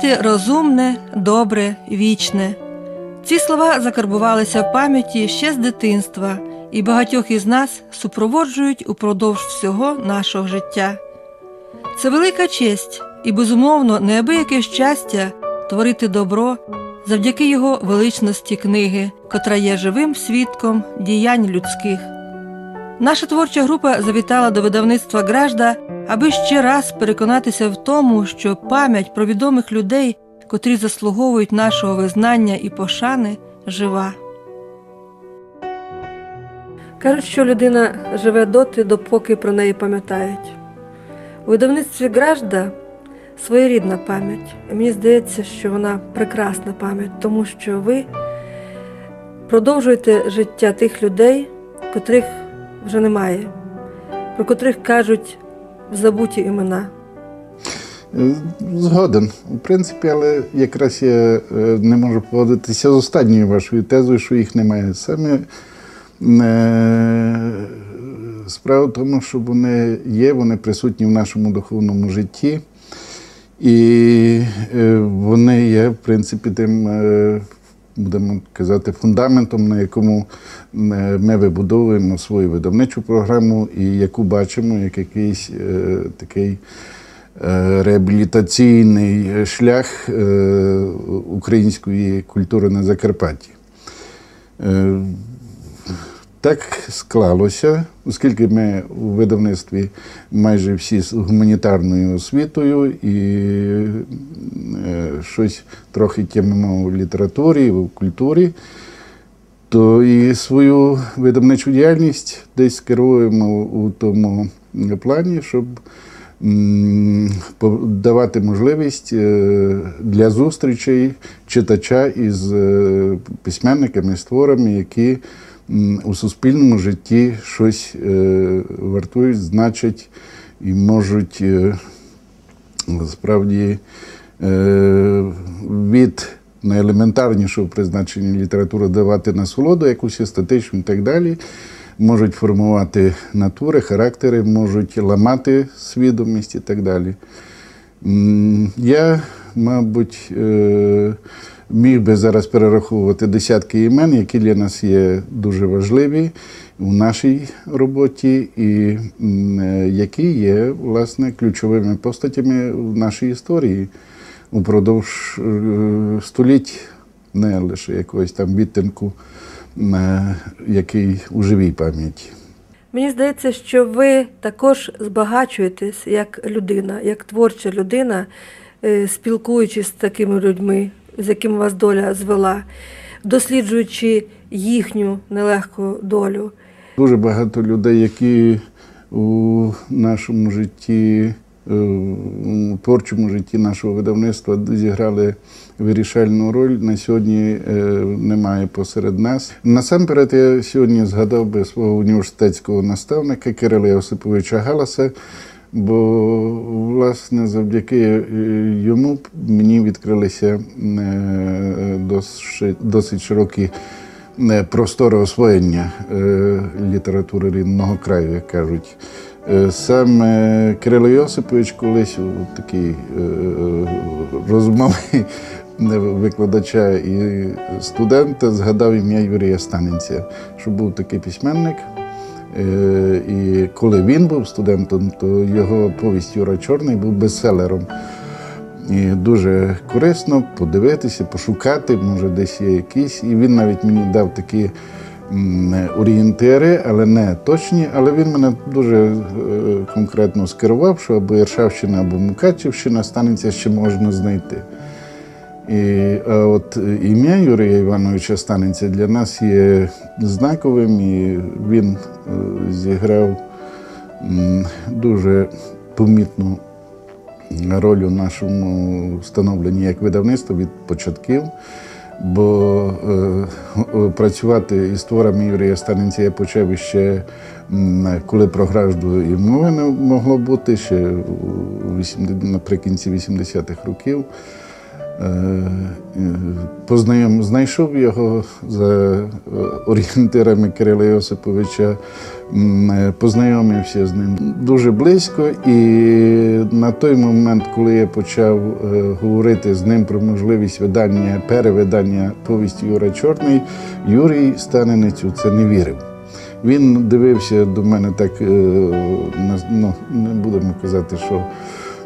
сіяти розумне, добре, вічне. Ці слова закарбувалися в пам'яті ще з дитинства, і багатьох із нас супроводжують упродовж всього нашого життя. Це велика честь і, безумовно, неабияке щастя творити добро завдяки його величності книги, котра є живим свідком діянь людських. Наша творча група завітала до видавництва Гражда, аби ще раз переконатися в тому, що пам'ять про відомих людей, котрі заслуговують нашого визнання і пошани, жива. Кажуть, що людина живе доти, допоки про неї пам'ятають. У видавництві Гражда своєрідна пам'ять. Мені здається, що вона прекрасна пам'ять, тому що ви продовжуєте життя тих людей, котрих вже немає, про котрих кажуть забуті імена. Е, Згоден, в принципі, але якраз я е, не можу погодитися з останньою вашою тезою, що їх немає. Саме е, справа в тому, що вони є, вони присутні в нашому духовному житті, і вони є, в принципі, тим, будемо казати, фундаментом, на якому е, ми вибудовуємо свою видавничу програму, і яку бачимо як якийсь е, такий е, реабілітаційний шлях е, української культури на Закарпатті. Так склалося, оскільки ми у видавництві майже всі з гуманітарною освітою і е, щось трохи тямимо в літературі, в культурі, то і свою видавничу діяльність десь керуємо у тому плані, щоб давати можливість е, для зустрічей читача із е, письменниками, з творами, які у суспільному житті щось е, вартують, значать і можуть е, справді е, від найелементарнішого призначення літератури давати насолоду, якусь естетичну і так далі. Можуть формувати натури, характери, можуть ламати свідомість і так далі. Я, мабуть, міг би зараз перераховувати десятки імен, які для нас є дуже важливі у нашій роботі, і е, які є власне ключовими постатями в нашій історії упродовж е, століть, не лише якогось там відтинку, е, який у живій пам'яті. Мені здається, що ви також збагачуєтесь як людина, як творча людина, спілкуючись з такими людьми, з якими вас доля звела, досліджуючи їхню нелегку долю. Дуже багато людей, які у нашому житті, е, у творчому житті нашого видавництва зіграли вирішальну роль. На сьогодні е, немає посеред нас. Насамперед, я сьогодні згадав би свого університетського наставника Кирила Йосиповича Галаса. Бо, власне, завдяки е, йому мені відкрилися е, досить, широкі е, простори освоєння літератури рідного краю, як кажуть. Саме Кирило Йосипович колись е, розмові викладача і студента згадав ім'я Юрія Станенця, що був такий письменник. Е, І коли він був студентом, то його повість Юра Чорний був бестселером. І дуже корисно подивитися, пошукати, може, десь є якісь. І він навіть мені дав такі орієнтири, але не точні. Але він мене дуже е, конкретно скерував, що або Іршавщина, або Мукачівщина станеться ще можна знайти. І а от е, ім'я Юрія Івановича Станенця для нас є знаковим, і він е, зіграв дуже помітну роль у нашому встановленні як видавництва від початків. Бо е, працювати із творами Юрія Станенця я почав іще коли про гражду і мови не могло бути, ще у 80 наприкінці 80-х років. Е, познайом, знайшов його за е, орієнтирами Кирила Йосиповича, е, познайомився з ним дуже близько. І на той момент, коли я почав е, говорити з ним про можливість видання, перевидання повісті Юра Чорний, Юрій Станенець у це не вірив. Він дивився до мене так, е, ну, не будемо казати, що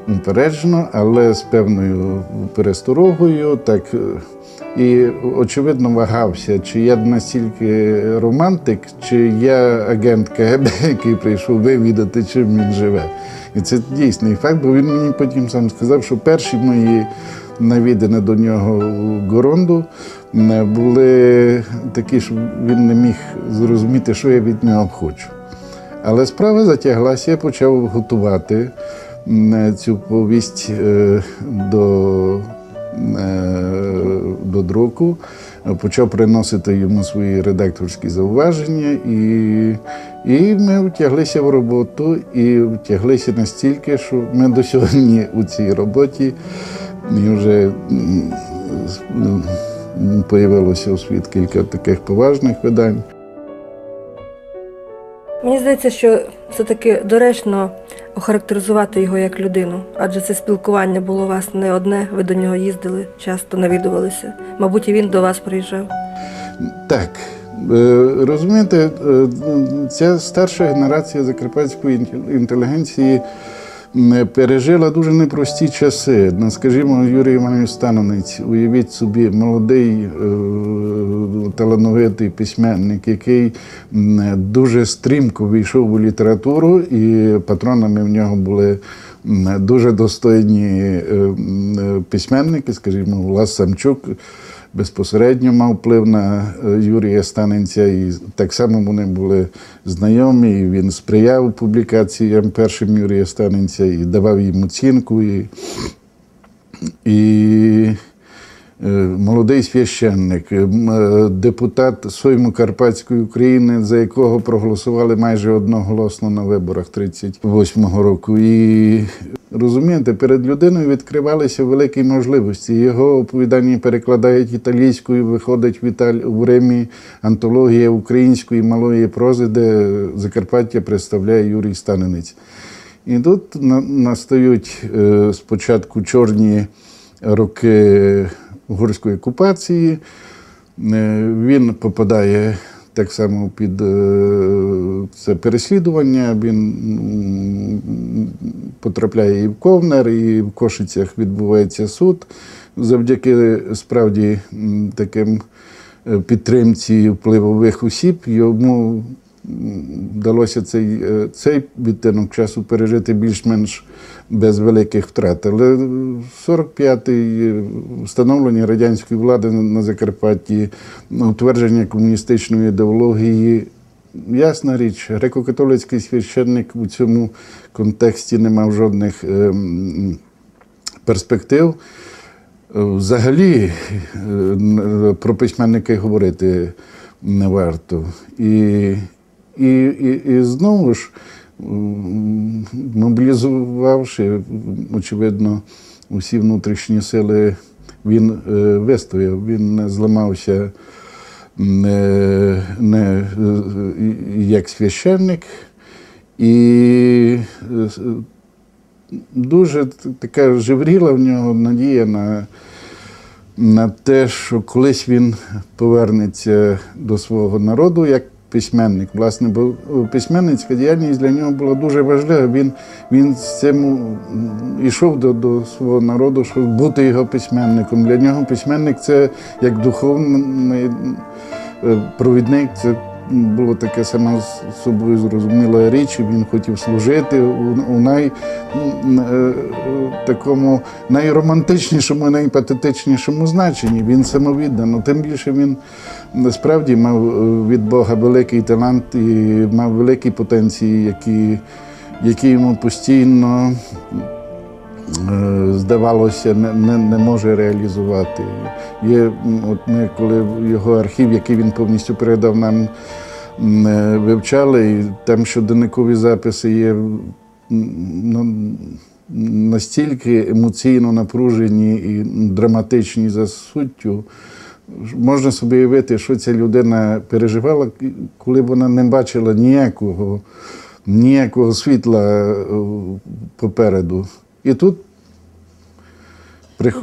упереджено, але з певною пересторогою. Так, е, і очевидно вагався, чи я настільки романтик, чи я агент КГБ, який прийшов вивідати, чим він живе. І це дійсний факт, бо він мені потім сам сказав, що перші мої навідини до нього Горонду е, були такі, що він не міг зрозуміти, що я від нього хочу. Але справа затяглася, я почав готувати цю повість е, до, е, до друку, почав приносити йому свої редакторські зауваження, і, і ми втяглися в роботу, і втяглися настільки, що ми до сьогодні у цій роботі і вже появилося у світ кілька таких поважних видань. Мені здається, що все-таки доречно охарактеризувати його як людину, адже це спілкування було у вас не одне, ви до нього їздили, часто навідувалися. Мабуть, і він до вас приїжджав. Так. е, Розумієте, е, ця старша генерація закарпатської інтел- інтелігенції пережила дуже непрості часи. Ну, Скажімо, Юрій Іванович Станонець, уявіть собі, молодий, е, талановитий письменник, який дуже стрімко війшов у літературу, і патронами в нього були дуже достойні е, письменники, скажімо, Влас Самчук безпосередньо мав вплив на е, Юрія Станенця, і так само вони були знайомі. і Він сприяв публікаціям першим Юрія Станенця і давав їм оцінку. І, і молодий священник, е, е, депутат Сойму Карпатської України, за якого проголосували майже одноголосно на виборах 38-го року. І розумієте, перед людиною відкривалися великі можливості. Його оповідання перекладають італійською, виходить в, Італь... в Римі антологія української малої прози, де Закарпаття представляє Юрій Станенець. І тут на- настають е, спочатку чорні роки угорської окупації. Е, Він попадає так само під е, це переслідування. Він потрапляє і в Ковнер, і в Кошицях відбувається суд. Завдяки справді таким е, підтримці впливових осіб йому вдалося цей, е, цей відтинок часу пережити більш-менш без великих втрат. Але 45-й е, встановлення радянської влади на- Закарпатті, утвердження комуністичної ідеології. Ясна річ, греко-католицький священник у цьому контексті не мав жодних ем, перспектив. Е, Взагалі е, про письменники говорити не варто. І, і, і, і знову ж, мобілізувавши, очевидно, усі внутрішні сили, він е, вистояв, він не зламався не, не е, як священник. І е, дуже така живріла в нього надія на, на те, що колись він повернеться до свого народу як письменник. Власне, бо письменницька діяльність для нього була дуже важлива. Він, він з цим йшов до, до свого народу, щоб бути його письменником. Для нього письменник це як духовний е, провідник. Це було таке саме з собою зрозуміла річ, він хотів служити у, най, е, такому найромантичнішому, найпатетичнішому значенні. Він самовіддано. Тим більше він насправді мав е, від Бога великий талант і мав великі потенції, які, які йому постійно е, здавалося, не, не, не може реалізувати. Є, от ми, коли його архів, який він повністю передав нам, е, вивчали, і там щоденникові записи є ну, настільки емоційно напружені і драматичні за суттю. Можна собі уявити, що ця людина переживала, коли вона не бачила ніякого, ніякого світла е, попереду. І тут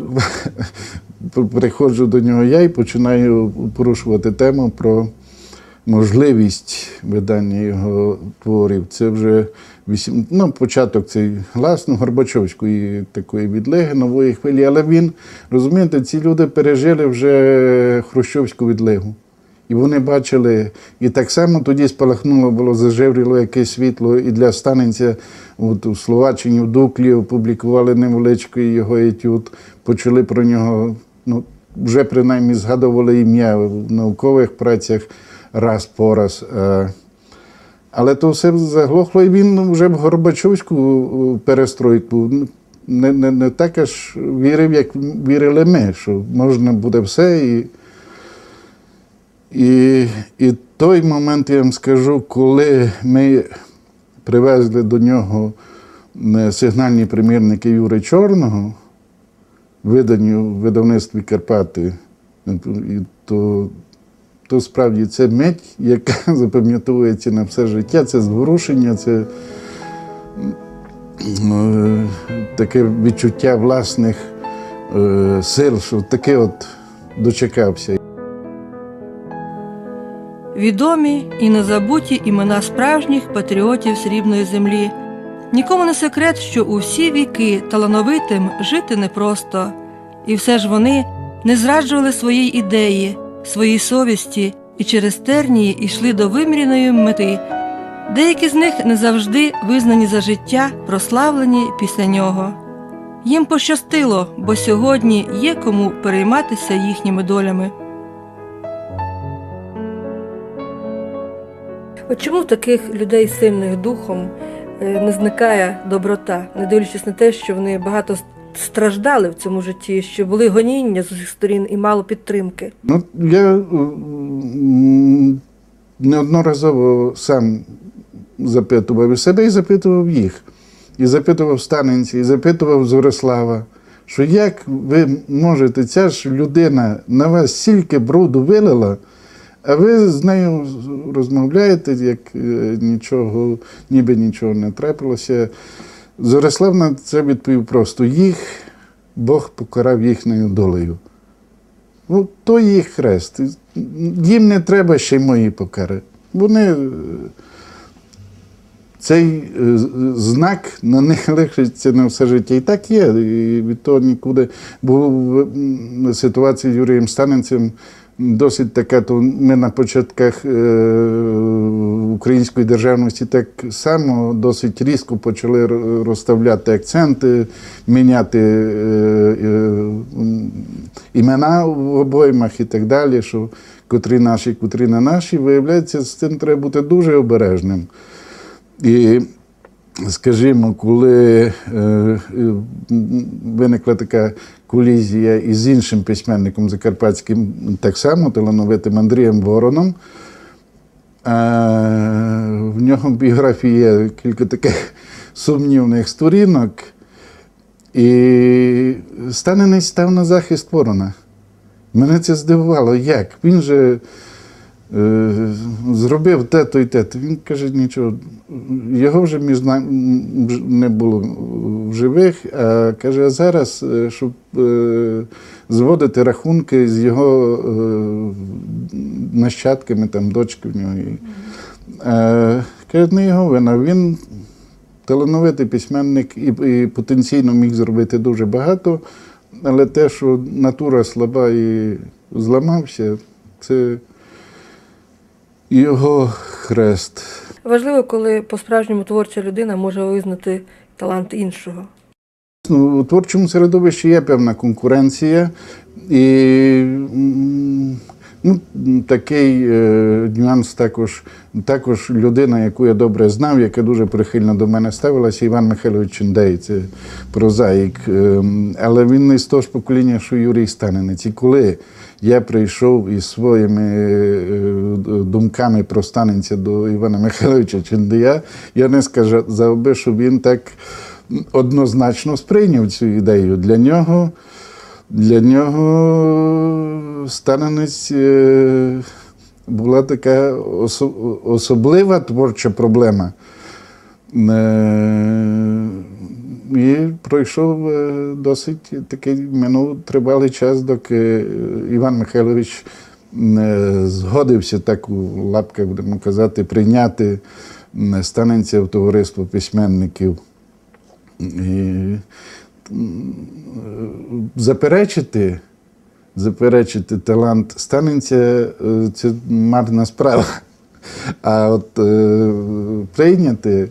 приходжу до нього я і починаю порушувати тему про можливість видання його творів. Це вже вісім, ну, початок цей гласно Горбачовської такої відлеги, нової хвилі. Але він, розумієте, ці люди пережили вже Хрущовську відлегу. І вони бачили, і так само тоді спалахнуло, було зажевріло якесь світло, і для Станенця от, у Словаччині, в Дуклі опублікували невеличкий його етюд, почали про нього, ну, вже принаймні згадували ім'я в наукових працях раз по раз. Е, Але то все заглохло, і він вже в Горбачовську е, перестройку не, не, не так аж вірив, як вірили ми, що можна буде все. І, і, і той момент, я вам скажу, коли ми привезли до нього е, сигнальні примірники Юри Чорного, видані у видавництві Карпати, то, то справді це мить, яка запам'ятовується на все життя, це зворушення, це е, таке відчуття власних е, сил, що таке от дочекався. Відомі і незабуті імена справжніх патріотів срібної землі. Нікому не секрет, що у всі віки талановитим жити непросто, і все ж вони не зраджували своєї ідеї, своїй совісті і через тернії йшли до вимріної мети. Деякі з них не завжди визнані за життя, прославлені після нього. Їм пощастило, бо сьогодні є кому перейматися їхніми долями. От чому в таких людей сильних духом е, не зникає доброта, не дивлячись на те, що вони багато страждали в цьому житті, що були гоніння з усіх сторін і мало підтримки? Ну, я неодноразово сам запитував і себе і запитував їх. І запитував Станенці, і запитував Зорислава, що як ви можете, ця ж людина на вас стільки бруду вилила, а ви з нею розмовляєте, як е, нічого, ніби нічого не трапилося. Зорислав на це відповів просто: їх Бог покарав їхньою долею. Ну, то їх хрест. Їм не треба ще й мої покари. Вони е, цей е, знак на них лишиться на все життя. І так є. І від того нікуди. Бо ситуація з Юрієм Станенцем досить така, то ми на початках е, української державності так само досить різко почали розставляти акценти, міняти е, е, імена в обоймах і так далі, що котрі наші, котрі не наші, виявляється, з цим треба бути дуже обережним. І, скажімо, коли е, е, виникла така колізія із іншим письменником закарпатським, так само талановитим Андрієм Вороном, в нього біографії є кілька таких сумнівних сторінок. І Станенець став на захист ворона. Мене це здивувало. Як? Він же е, зробив те-то і те-то. Він каже, нічого, його вже між нами не було в живих, а каже, а зараз, е, щоб е, зводити рахунки з його нащадками, там, дочки в нього. Каже, не його вина. Він талановитий письменник і, і потенційно міг зробити дуже багато, але те, що натура слаба і зламався, це його хрест. Важливо, коли по-справжньому творча людина може визнати талант іншого. Ну, у творчому середовищі є певна конкуренція, і Ну, такий е, нюанс також, також людина, яку я добре знав, яка дуже прихильно до мене ставилася, Іван Михайлович Чендей, це прозаїк. Е, але він не з того ж покоління, що Юрій Станенець. І коли я прийшов із своїми е, думками про станенця до Івана Михайловича Чендея, я не сказав би, що він так однозначно сприйняв цю ідею. Для нього, для нього станенець е, була така особлива творча проблема. І пройшов е, досить такий минув тривалий час, доки е, Іван Михайлович е, згодився так у лапках, будемо казати, прийняти станенця в товариство письменників. І, заперечити, заперечити талант станенця це марна справа. А от прийняти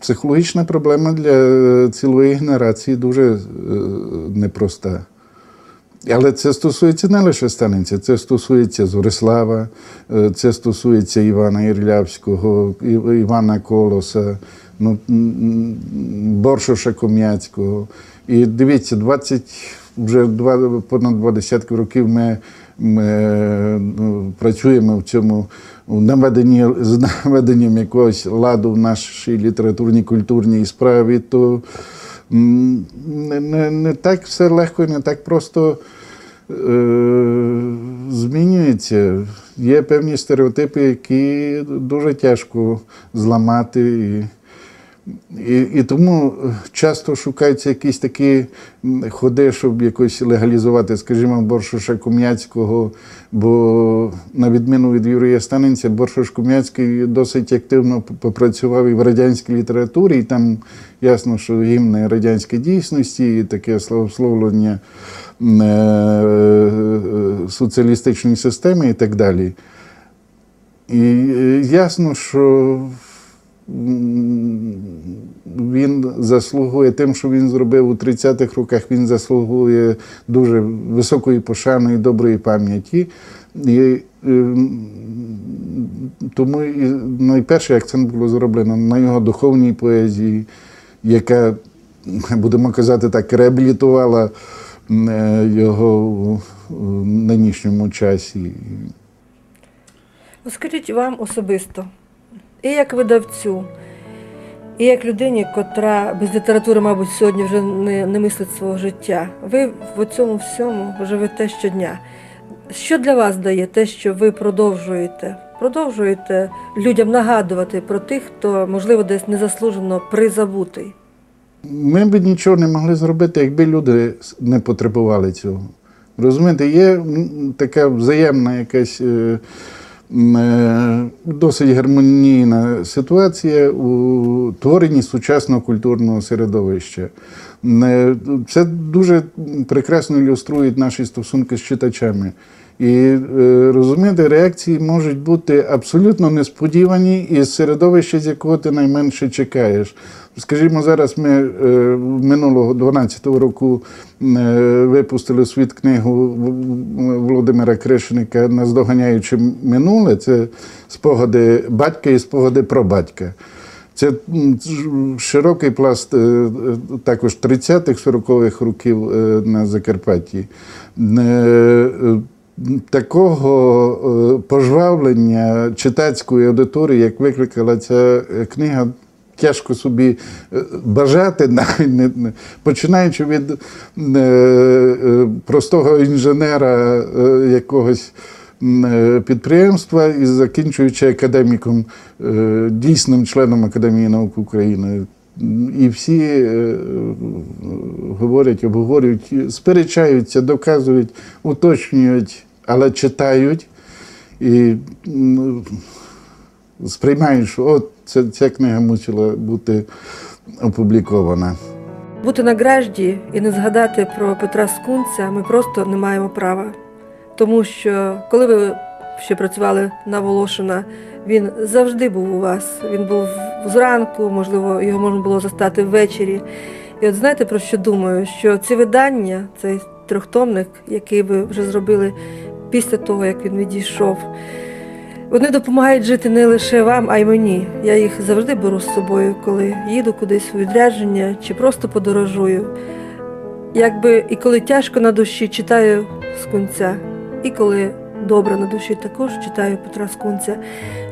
психологічна проблема для цілої генерації дуже е, непроста. Але це стосується не лише Станенця, це стосується Зорислава, е, це стосується Івана Ірлявського, Івана Колоса, ну, Боршоша Ком'яцького. І дивіться, 20, вже два, понад два десятки років ми, працюємо в цьому наведенні, з наведенням якогось ладу в нашій літературній культурній справі, то не, не, не так все легко не так просто е, змінюється. Є певні стереотипи, які дуже тяжко зламати. І, і, і тому часто шукаються якісь такі ходи, щоб якось легалізувати, скажімо, Боршуша Кум'яцького, бо на відміну від Юрія Станенця, Боршуш Кум'яцький досить активно попрацював і в радянській літературі, і там ясно, що гімни радянської дійсності, і таке славословлення е, е, соціалістичної системи і так далі. І е, ясно, що він заслугує тим, що він зробив у 30-х роках, він заслугує дуже високої пошани і доброї пам'яті. І, ем, тому і найперший акцент було зроблено на його духовній поезії, яка, будемо казати так, реабілітувала е, його у нинішньому часі. Скажіть вам особисто, і як видавцю, і як людині, котра без літератури, мабуть, сьогодні вже не, не мислить свого життя. Ви в цьому всьому живете щодня. Що для вас дає те, що ви продовжуєте? Продовжуєте людям нагадувати про тих, хто, можливо, десь незаслужено призабутий. Ми б нічого не могли зробити, якби люди не потребували цього. Розумієте, є така взаємна якась е, досить гармонійна ситуація у творенні сучасного культурного середовища. Е, Це дуже прекрасно ілюструють наші стосунки з читачами. І е, розумієте, реакції можуть бути абсолютно несподівані із середовища, з якого ти найменше чекаєш. Скажімо, зараз ми е, минулого 12-го року е, випустили світ книгу Володимира Кришника Наздоганяючи минуле. Це спогади батька і спогади про батька. Це широкий пласт також 30-х, 40-х років на Закарпатті. Такого е, пожвавлення читацької аудиторії, як викликала ця е, книга, тяжко собі е, бажати, навіть не, починаючи від простого інженера якогось підприємства і закінчуючи академіком, дійсним членом Академії наук України. І всі говорять, обговорюють, сперечаються, доказують, уточнюють, але читають і сприймають, що от ця, ця книга мусила бути опублікована. Бути на гражді і не згадати про Петра Скунця ми просто не маємо права. Тому що коли ви ще працювали на Волошина, він завжди був у вас. Він був зранку, можливо, його можна було застати ввечері. І от знаєте про що думаю? Що ці видання, цей трьохтомник, який ви вже зробили після того, як він відійшов. Вони допомагають жити не лише вам, а й мені. Я їх завжди беру з собою, коли їду кудись у відрядження чи просто подорожую. Якби і коли тяжко на душі, читаю з скунця, і коли добре на душі, також читаю Петра Скунця.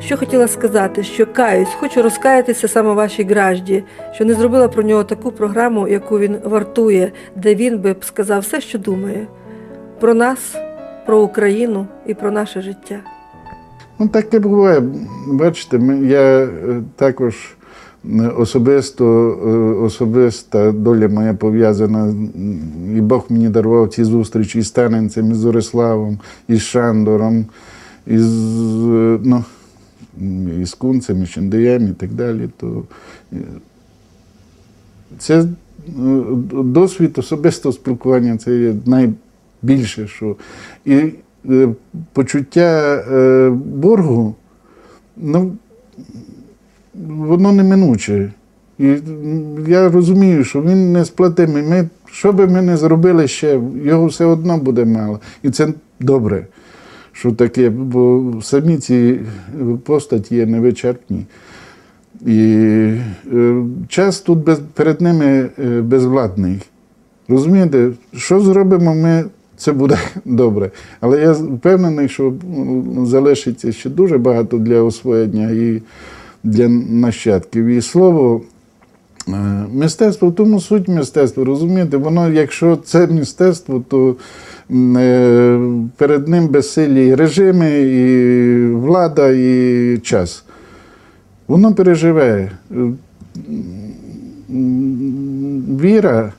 Що хотіла сказати, що каюсь, хочу розкаятися саме вашій гражді, що не зробила про нього таку програму, яку він вартує, де він би сказав все, що думає про нас, про Україну і про наше життя. Ну, таке буває. Бачите, я е, також е, особисто, е, особиста доля моя пов'язана, і Бог мені дарував ці зустрічі із Таненцем, із Зориславом, із Шандором, із, ну, із Кунцем, із Шендеєм і так далі. То, це досвід особистого спілкування, це є найбільше, що. І е, почуття е, боргу, ну, воно неминуче. І я розумію, що він не сплатимий. Ми, що би ми не зробили ще, його все одно буде мало. І це добре, що таке, бо самі ці постаті є невичерпні. І е, час тут без, перед ними е, безвладний. Розумієте, що зробимо ми, це буде добре. Але я впевнений, що залишиться ще дуже багато для освоєння і для нащадків. І слово. е, Мистецтво, в тому суть мистецтва, розумієте, воно, якщо це мистецтво, то е, перед ним безсилі режими, і влада, і час. Воно переживе. Е, Віра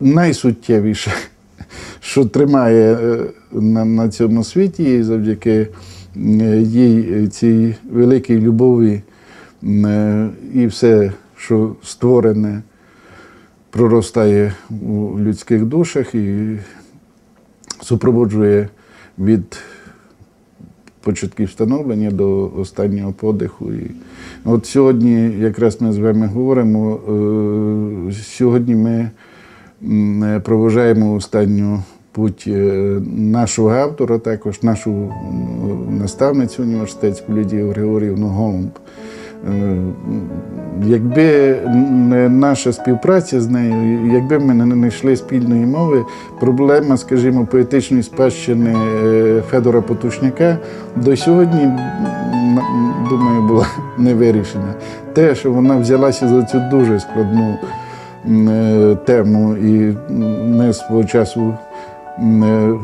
найсуттєвіше, що тримає е, на, на цьому світі, і завдяки е, їй е, цій великій любові і все, що створене, проростає у людських душах і супроводжує від початків становлення до останнього подиху. І от сьогодні, якраз ми з вами говоримо, сьогодні ми проважаємо останню путь е, нашого автора, також нашу наставницю університетську Лідію Григорівну Голумб. Е, Якби не наша співпраця з нею, якби ми не знайшли спільної мови, проблема, скажімо, поетичної спадщини е, Федора Потушняка до сьогодні, думаю, була не вирішена. Те, що вона взялася за цю дуже складну е, тему, і ми свого часу е,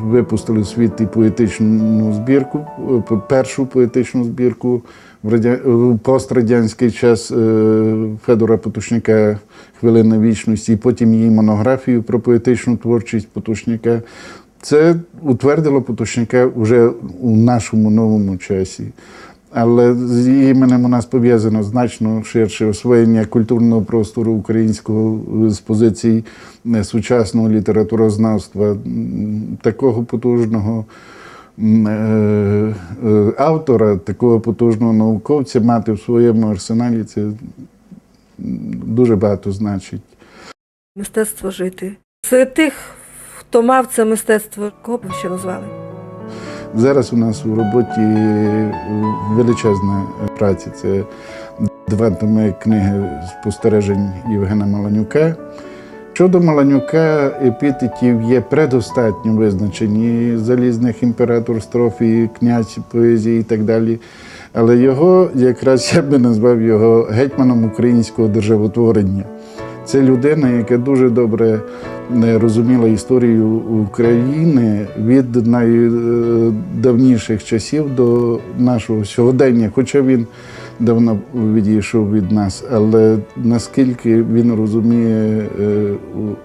випустили в світ і поетичну збірку, е, першу поетичну збірку в радя- пострадянський час е, Федора Потушняка Хвилина вічності, і потім її монографію про поетичну творчість Потушняка. Це утвердило Потушняка вже у нашому новому часі. Але з іменем у нас пов'язано значно ширше освоєння культурного простору українського з позицій е, сучасного літературознавства, такого потужного е, е, автора, такого потужного науковця мати в своєму арсеналі це дуже багато значить. Мистецтво жити. Серед тих, хто мав це мистецтво, кого б ще назвали? Зараз у нас у роботі величезна праця. Це два томи книги спостережень Євгена Маланюка. Щодо Маланюка, епітетів є предостатньо визначені залізних імператор, строфі, князь поезії і так далі. Але його, якраз я би назвав його гетьманом українського державотворення. Це людина, яка дуже добре е, розуміла історію України від найдавніших часів до нашого сьогодення, хоча він давно відійшов від нас, але наскільки він розуміє е,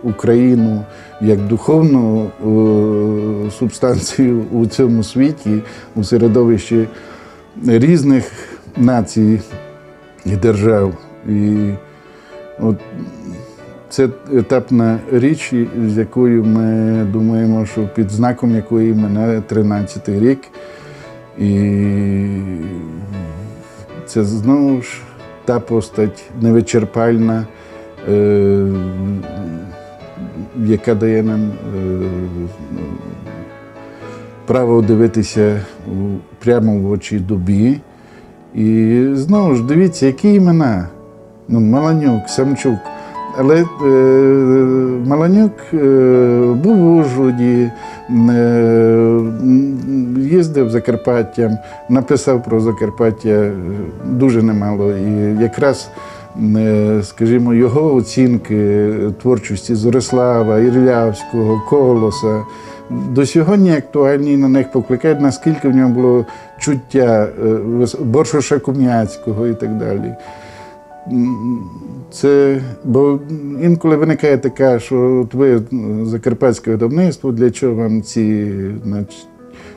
Україну як духовну е, субстанцію у цьому світі, у середовищі різних націй і держав. І от це етапна річ, з якою ми думаємо, що під знаком якої мене 13-й рік. І це знову ж та постать невичерпальна, е, яка дає нам е, право дивитися прямо в очі добі. І знову ж дивіться, які імена. Ну, Маланюк, Самчук. Але е, Маланюк е, був в Ужгороді, е, їздив Закарпаттям, написав про Закарпаття е, дуже немало. І якраз, е, скажімо, його оцінки творчості Зорислава, Ірлявського, Колоса до сьогодні актуальні на них покликають, наскільки в ньому було чуття е, Боршоша Кум'яцького і так далі. Це, бо інколи виникає така, що от ви закарпатське видавництво, для чого вам ці знач,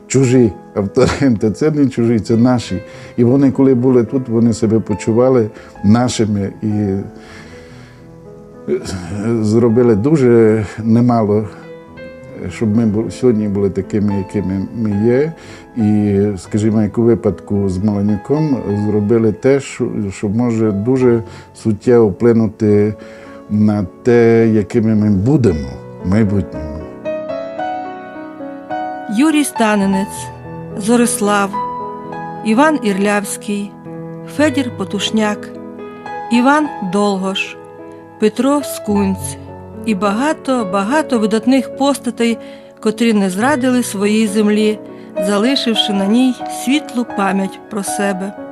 чужі автори? Це не чужі, це наші. І вони, коли були тут, вони себе почували нашими і е, зробили дуже немало щоб ми сьогодні були такими, якими ми є. І, скажімо, як у випадку з Маланюком, зробили те, що, може дуже суттєво вплинути на те, якими ми будемо в майбутньому. Юрій Станенець, Зорислав, Іван Ірлявський, Федір Потушняк, Іван Долгош, Петро Скунць і багато, багато видатних постатей, котрі не зрадили своїй землі, залишивши на ній світлу пам'ять про себе.